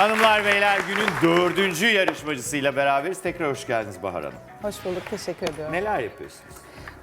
Hanımlar beyler günün dördüncü yarışmacısıyla beraberiz. Tekrar hoş geldiniz Bahar Hanım. Hoş bulduk, teşekkür ediyorum. Neler yapıyorsunuz?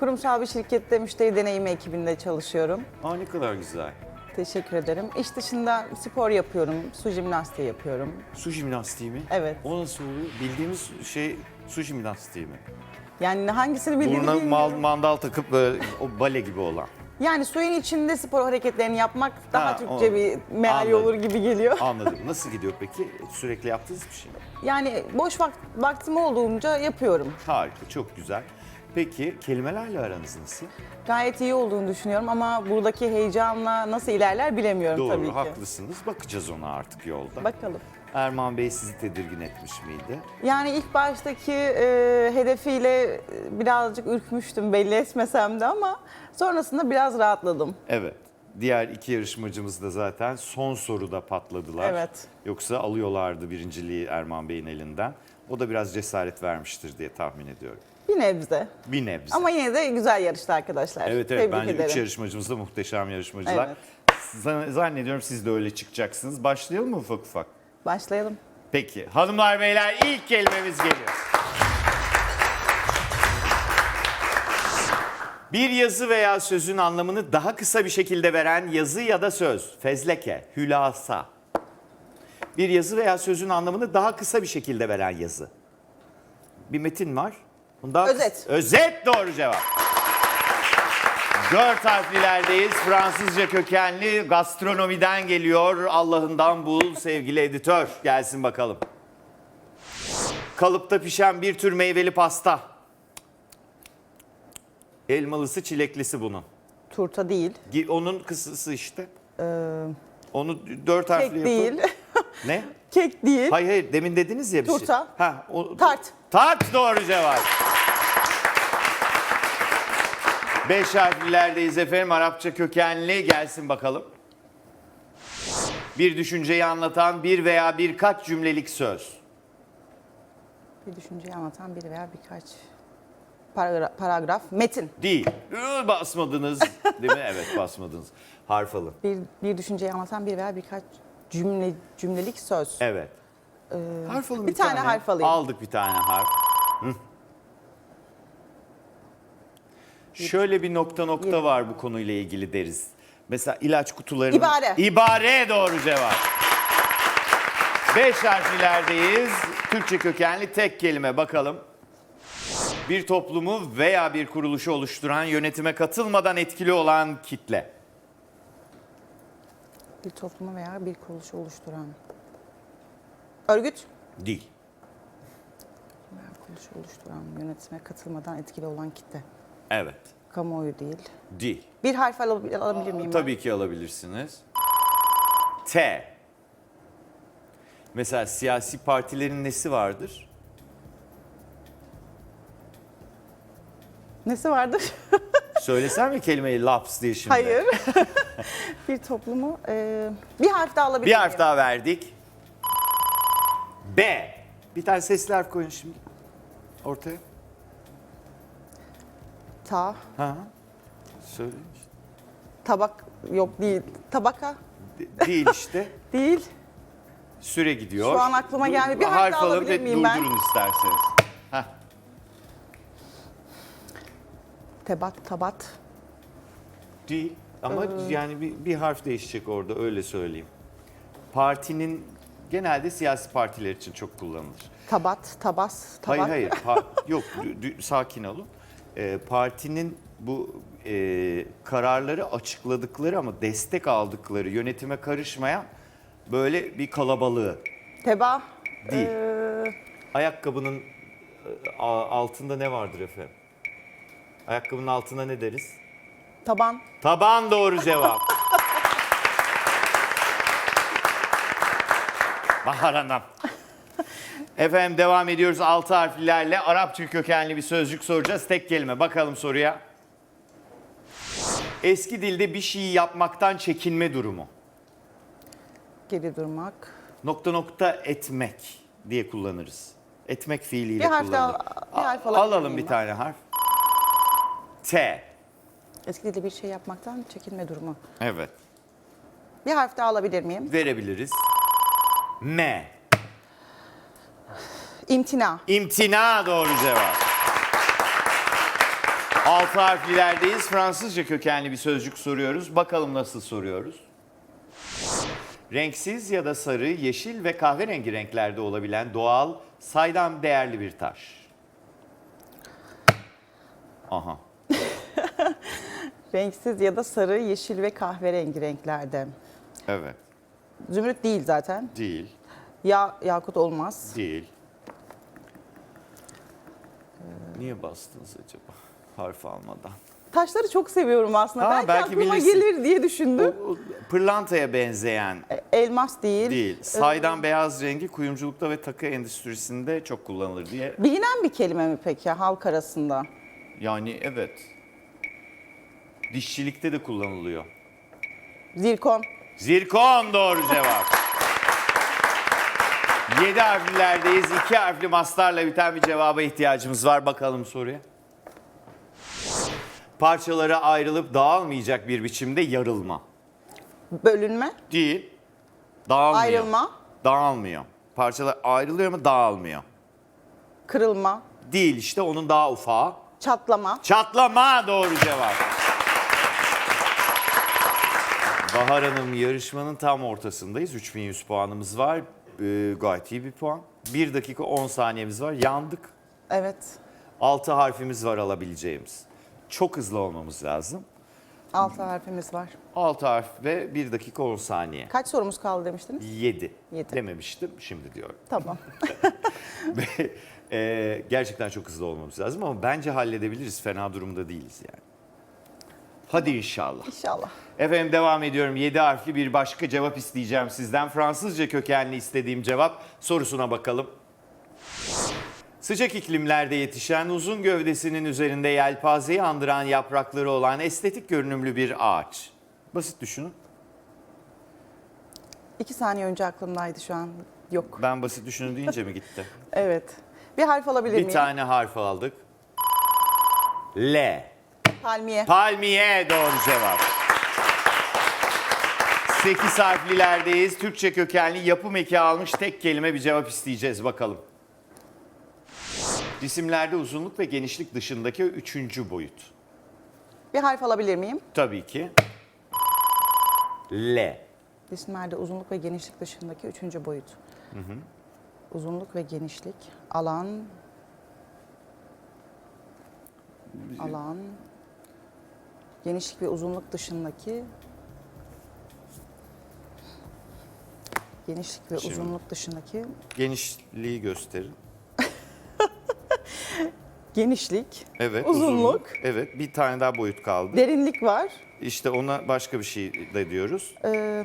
Kurumsal bir şirkette müşteri deneyimi ekibinde çalışıyorum. Aa ne kadar güzel. Teşekkür ederim. İş dışında spor yapıyorum, su jimnastiği yapıyorum. Su jimnastiği mi? Evet. O nasıl oluyor? Bildiğimiz şey su jimnastiği mi? Yani hangisini bildiğimi Burnuna mal, bilmiyorum. mandal takıp böyle o bale gibi olan. Yani suyun içinde spor hareketlerini yapmak daha Ha, Türkçe o- bir meali Anladım. olur gibi geliyor. Anladım. Nasıl gidiyor peki? Sürekli yaptığınız bir şey mi? Yani boş vakt, vaktim olduğunca yapıyorum. Harika, çok güzel. Peki kelimelerle aranız nasıl? Gayet iyi olduğunu düşünüyorum ama buradaki heyecanla nasıl ilerler bilemiyorum Doğru, tabii ki. haklısınız. Bakacağız ona artık yolda. Bakalım. Erman Bey sizi tedirgin etmiş miydi? Yani ilk baştaki e, hedefiyle e, birazcık ürkmüştüm belli etmesem de ama sonrasında biraz rahatladım. Evet. Diğer iki yarışmacımız da zaten son soruda patladılar. Evet. Yoksa alıyorlardı birinciliği Erman Bey'in elinden. O da biraz cesaret vermiştir diye tahmin ediyorum. Bir nebze. Bir nebze. Ama yine de güzel yarıştı arkadaşlar. evet evet Tebrik bence ederim. üç yarışmacımız da muhteşem yarışmacılar. Evet. Zan- Zannediyorum siz de öyle çıkacaksınız. Başlayalım mı ufak ufak? Başlayalım. Peki hanımlar beyler ilk kelimemiz geliyor. Bir yazı veya sözün anlamını daha kısa bir şekilde veren yazı ya da söz. Fezleke, hülasa. Bir yazı veya sözün anlamını daha kısa bir şekilde veren yazı. Bir metin var. Bundan Özet. Özet doğru cevap. Dört harflilerdeyiz. Fransızca kökenli gastronomiden geliyor. Allah'ından bul sevgili editör. Gelsin bakalım. Kalıpta pişen bir tür meyveli pasta. Elmalısı çileklisi bunun. Turta değil. Gi- Onun kısası işte. Onu dört harfli Kek yapın. değil. Ne? Kek değil. Hayır hayır demin dediniz ya bir Turta. şey. Ha, o, Tart. Tart doğru cevap. Beş harflilerdeyiz efendim. Arapça kökenli gelsin bakalım. Bir düşünceyi anlatan bir veya birkaç cümlelik söz. Bir düşünceyi anlatan bir veya birkaç paragra- paragraf. Metin. Değil. Iı, Basmadınız. Değil mi? Evet basmadınız. Harf alın. Bir, bir düşünceyi anlatan bir veya birkaç cümle cümlelik söz. Evet. harf alın bir tane harf alayım. Aldık bir tane harf. Hı. Şöyle bir nokta nokta var bu konuyla ilgili deriz. Mesela ilaç kutularının... İbare. İbare doğru cevap. Beş harflilerdeyiz. Türkçe kökenli tek kelime bakalım. Bir toplumu veya bir kuruluşu oluşturan, yönetime katılmadan etkili olan kitle. Bir toplumu veya bir kuruluşu oluşturan. Örgüt. Değil. Veya kuruluşu oluşturan, yönetime katılmadan etkili olan kitle. Evet. Kamuoyu değil. Değil. Bir harf alabilir, alabilir miyim? Tabii ki alabilirsiniz. T. Mesela siyasi partilerin nesi vardır? Nesi vardır? Söylesem mi kelimeyi laps diye şimdi? Hayır. bir toplumu. e, bir harf daha alabilir Bir harf miyim? daha verdik. B. Bir tane sesli harf koyun şimdi. Ortaya. Ta. Ha. Söyle. işte. Tabak. Yok değil. Tabaka. De- Değil işte. Değil. Süre gidiyor. Şu an aklıma geldi. Bir harf harf daha alın alabilir ve miyim ben? durdurun isterseniz. Heh. Tebat, tabat. Değil. Ama Ee. yani bir, bir harf değişecek orada öyle söyleyeyim. Partinin genelde siyasi partiler için çok kullanılır. Tabat, tabas, tabak. Hayır hayır. Pa- yok dü- dü- sakin olun. Ee, partinin bu e, kararları açıkladıkları ama destek aldıkları yönetime karışmayan böyle bir kalabalığı. Teba. Değil. Ee, Ayakkabının e, a- altında ne vardır efendim? Ayakkabının altında ne deriz? taban. Taban doğru cevap. Bahar Hanım. Efendim devam ediyoruz altı harflilerle. Arapça kökenli bir sözcük soracağız. Tek kelime. Bakalım soruya. Eski dilde bir şeyi yapmaktan çekinme durumu. Geri durmak. Nokta nokta etmek diye kullanırız. Etmek fiiliyle Bir harf daha- kullanılır. bir harf alabilir Alalım miyim bir ben? tane harf. T. Eski dilde bir şey yapmaktan çekinme durumu. Evet. Bir harf daha alabilir miyim? Verebiliriz. M. İmtina. İmtina doğru cevap. Altı harflilerdeyiz. Fransızca kökenli bir sözcük soruyoruz. Bakalım nasıl soruyoruz. Renksiz ya da sarı, yeşil ve kahverengi renklerde olabilen doğal, saydam değerli bir taş. Aha. Renksiz ya da sarı, yeşil ve kahverengi renklerde. Evet. Zümrüt değil zaten. Değil. Ya yakut olmaz. Değil. Niye bastınız acaba? Harf almadan. Taşları çok seviyorum aslında. Ha, belki, belki aklıma bilirsin. gelir diye düşündüm. O- o Pırlantaya benzeyen Elmas değil. değil. Ee, Saydam beyaz rengi kuyumculukta ve takı endüstrisinde çok kullanılır diye. Bilinen bir kelime mi peki halk arasında? Yani evet. Dişçilikte de kullanılıyor. Zirkon. Zirkon doğru cevap. 7 harflilerdeyiz. 2 harfli mastarla biten bir cevaba ihtiyacımız var. Bakalım soruya. Parçalara ayrılıp dağılmayacak bir biçimde yarılma. Bölünme. Değil. Dağılmıyor. Ayrılma. Dağılmıyor. Parçalar ayrılıyor ama dağılmıyor. Kırılma. Değil işte onun daha ufağı. Çatlama. Çatlama doğru cevap. Bahar Hanım yarışmanın tam ortasındayız. 3100 puanımız var. Ee, gayet iyi bir puan. 1 dakika 10 saniyemiz var. Yandık. Evet. 6 harfimiz var alabileceğimiz. Çok hızlı olmamız lazım. Altı harfimiz var. 6 harf ve 1 dakika 10 saniye. Kaç sorumuz kaldı demiştiniz? 7 Yedi. dememiştim şimdi diyorum. Tamam. Ve e, gerçekten çok hızlı olmamız lazım ama bence halledebiliriz. Fena durumda değiliz yani. Hadi inşallah. İnşallah. Efendim devam ediyorum. 7 harfli bir başka cevap isteyeceğim sizden. Fransızca kökenli istediğim cevap sorusuna bakalım. Sıcak iklimlerde yetişen uzun gövdesinin üzerinde yelpazeyi andıran yaprakları olan estetik görünümlü bir ağaç. Basit düşünün. İki saniye önce aklımdaydı şu an. Yok. Ben basit düşünün deyince mi gitti? Evet. Bir harf alabilir Bir miyim? tane harf aldık. L. Palmiye. Palmiye doğru cevap. 8 harflilerdeyiz. Türkçe kökenli yapım eki almış tek kelime bir cevap isteyeceğiz bakalım. Cisimlerde uzunluk ve genişlik dışındaki üçüncü boyut. Bir harf alabilir miyim? Tabii ki. L. Cisimlerde uzunluk ve genişlik dışındaki üçüncü boyut. Uzunluk ve genişlik. Alan. Alan. Genişlik ve uzunluk dışındaki. Genişlik ve Şimdi- uzunluk dışındaki. Genişliği gösterin. Genişlik. Evet. Uzunluk. Evet. Bir tane daha boyut kaldı. Derinlik var. İşte ona başka bir şey de diyoruz. Ee,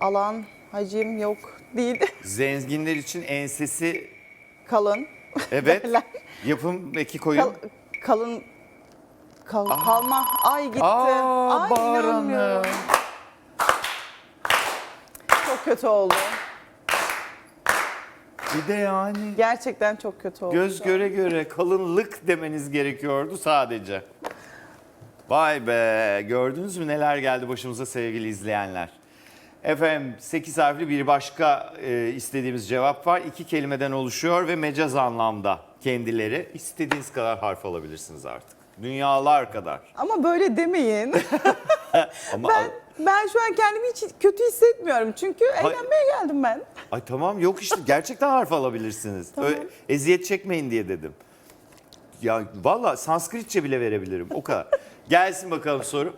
alan, hacim yok değil. Zenginler için ensesi Kalın. evet. Yapım eki koyun. Kal- kalın kal- kalma. Ay gitti. Aa, Ay Bahar inanmıyorum. Hanım. Çok kötü oldu. Bir de yani Gerçekten çok kötü oldu. göz göre göre kalınlık demeniz gerekiyordu sadece. Vay be gördünüz mü neler geldi başımıza sevgili izleyenler. Efendim 8 harfli bir başka e, istediğimiz cevap var. İki kelimeden oluşuyor ve mecaz anlamda kendileri. İstediğiniz kadar harf alabilirsiniz artık. Dünyalar kadar. Ama böyle demeyin. Ama ben ben şu an kendimi hiç kötü hissetmiyorum. Çünkü eğlenmeye geldim ben. Ay tamam yok işte gerçekten harf alabilirsiniz. Tamam. Öyle, eziyet çekmeyin diye dedim. Ya valla Sanskritçe bile verebilirim o kadar. Gelsin bakalım soru.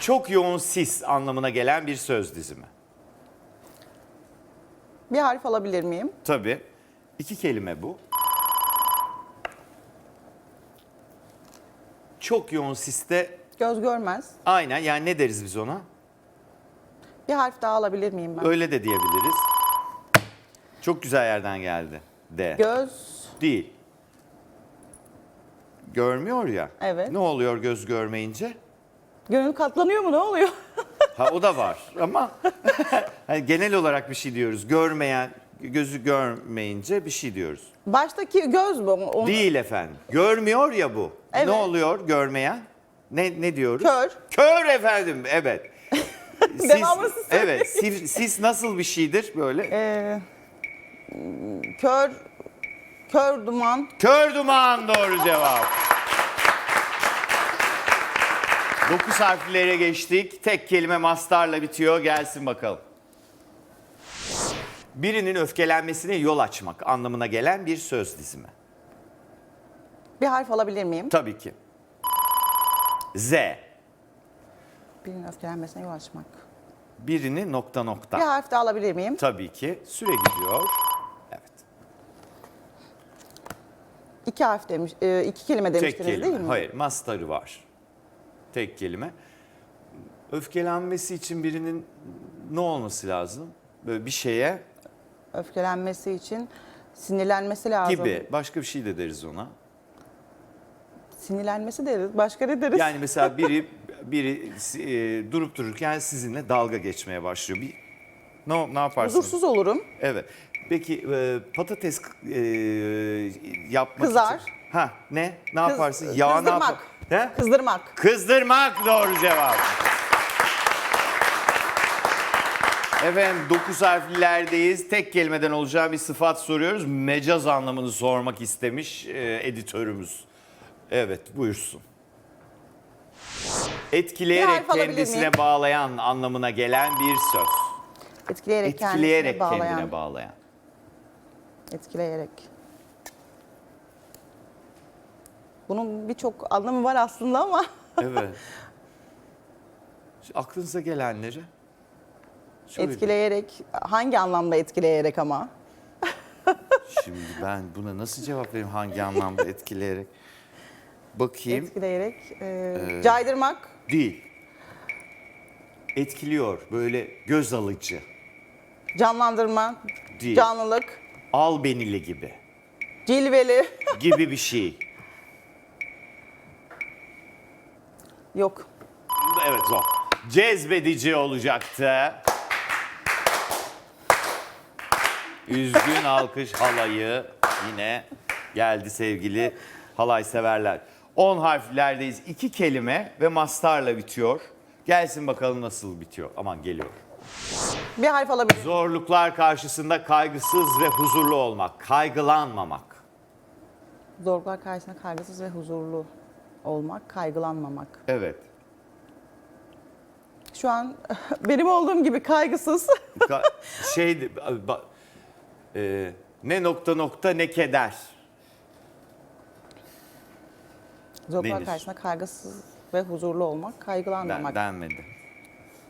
Çok yoğun sis anlamına gelen bir söz dizimi. Bir harf alabilir miyim? Tabii. İki kelime bu. Çok yoğun siste Göz görmez. aynen yani ne deriz biz ona? Bir harf daha alabilir miyim ben? Öyle de diyebiliriz. Çok güzel yerden geldi. De. Göz. Değil. Görmüyor ya. Evet. Ne oluyor göz görmeyince? Gönül katlanıyor mu? Ne oluyor? Ha o da var ama hani genel olarak bir şey diyoruz. Görmeyen, gözü görmeyince bir şey diyoruz. Baştaki göz mü? Onu- Değil efendim. Görmüyor ya bu. Evet. Ne oluyor görmeyen? Ne ne diyoruz? Kör. Kör efendim. Evet. Siz, siz evet, sis nasıl bir şeydir böyle? Ee, kör, kör duman, Kör duman doğru cevap. Dokuz harflere geçtik. Tek kelime mastarla bitiyor. Gelsin bakalım. Birinin öfkelenmesine yol açmak anlamına gelen bir söz dizimi. bir harf alabilir miyim? Tabii ki. Z. Birinin öfkelenmesine yol açmak. Birini nokta Bir nokta. harf daha alabilir miyim? Tabii ki. Süre gidiyor. Evet. İki harf demiş, e, iki kelime Tek demiştiniz kelime. değil mi? Hayır, mastarı var. Tek kelime. Öfkelenmesi için birinin ne olması lazım? Böyle bir şeye Öfkelenmesi için sinirlenmesi lazım. gibi. Başka bir şey de deriz ona. Sinirlenmesi deriz. Başka ne deriz? Yani mesela biri biri e, durup dururken sizinle dalga geçmeye başlıyor. Bir ne ne yaparsınız? Huzursuz olurum. Evet. Peki e, patates e, yapmak Kızar. için. Ha ne? Ne Kız- yaparsın? Yağ ne kızdırmak. yapar? Ne? Kızdırmak. Kızdırmak doğru cevap. Efendim 9 harflilerdeyiz. Tek kelimeden olacağı bir sıfat soruyoruz. Mecaz anlamını sormak istemiş e, editörümüz. Evet buyursun. Bir Etkileyerek harf alabilir kendisine miyim? bağlayan anlamına gelen bir söz. Etkileyerek, Etkileyerek kendisine bağlayan. kendine bağlayan. Etkileyerek. Bunun birçok anlamı var aslında ama Evet. Aklınıza gelenleri. Şöyle- etkileyerek hangi anlamda etkileyerek ama? Şimdi ben buna nasıl cevap vereyim hangi anlamda etkileyerek? Bakayım. Etkileyerek e, caydırmak, Değil. Etkiliyor. Böyle göz alıcı. canlandırma, Değil. canlılık, Al benili gibi. cilveli. Gibi bir şey. Yok. Evet zor. Cezbedici olacaktı. Üzgün alkış halayı yine geldi sevgili halay severler. 10 harflerdeyiz. İki kelime ve mastarla bitiyor. Gelsin bakalım nasıl bitiyor. Aman geliyor. Bir harf alabilir. Zorluklar karşısında kaygısız ve huzurlu olmak, kaygılanmamak. Zorluklar karşısında kaygısız ve huzurlu olmak, kaygılanmamak. Evet. Şu an benim olduğum gibi kaygısız. Ka- şey ba- e, ne nokta nokta ne keder. Denir. karşısında kaygısız ve huzurlu olmak, Den, kaygılanmamak. denmedi.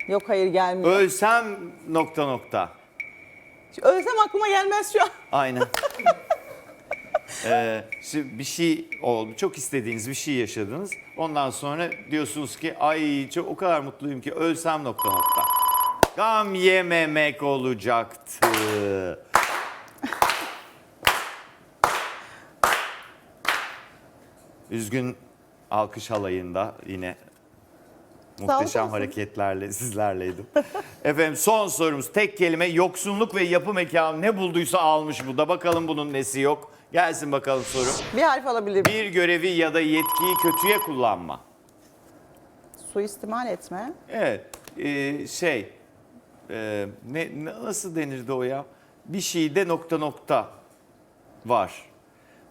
Yok hayır gelmiyor. Ölsem nokta nokta. Ölsem aklıma gelmez şu an. Aynen. Ee, şimdi bir şey oldu. Çok istediğiniz bir şey yaşadınız. Ondan sonra diyorsunuz ki ay çok o kadar mutluyum ki ölsem nokta nokta. Gam yememek olacaktı. Üzgün alkış halayında yine muhteşem hareketlerle sizlerleydim. Efendim son sorumuz tek kelime yoksunluk ve yapı mekanı ne bulduysa almış bu da bakalım bunun nesi yok. Gelsin bakalım soru. Bir harf alabilir miyim? Bir görevi ya da yetkiyi kötüye kullanma. Suistimal etme. Evet e, şey e, ne, ne- nasıl denirdi o ya? Bir şeyde nokta nokta var.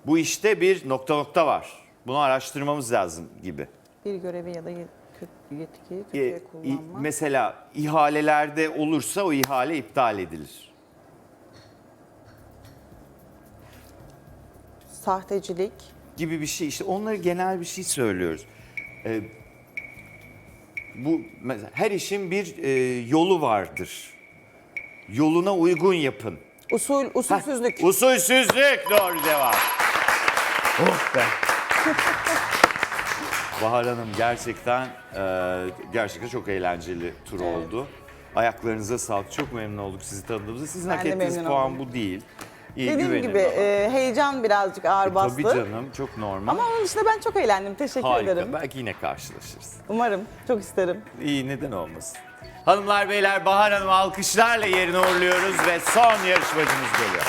Bu işte bir nokta nokta var. Bunu araştırmamız lazım gibi. Bir görevi ya da yetkiyi E, kötüye i- kullanma. mesela ihalelerde olursa o ihale iptal edilir. Sahtecilik. gibi bir şey. İşte onları genel bir şey söylüyoruz. Ee, bu mesela her işin bir e, yolu vardır. Yoluna uygun yapın. Usul, Heh, usulsüzlük. Usulsüzlük doğru cevap. oh be. Bahar Hanım gerçekten e, gerçekten çok eğlenceli tur oldu. Ayaklarınıza sağlık. Çok memnun olduk sizi tanıdığımızda. Sizin Ben hak ettiğiniz puan oldum. bu değil. İyi, Dediğim gibi e, heyecan birazcık ağır bastı. Tabii canım çok normal. Ama onun dışında ben çok eğlendim. Teşekkür Harika. ederim. Belki yine karşılaşırız. Umarım. Çok isterim. İyi neden olmasın. Hanımlar beyler Bahar Hanım alkışlarla yerine uğurluyoruz ve son yarışmacımız geliyor.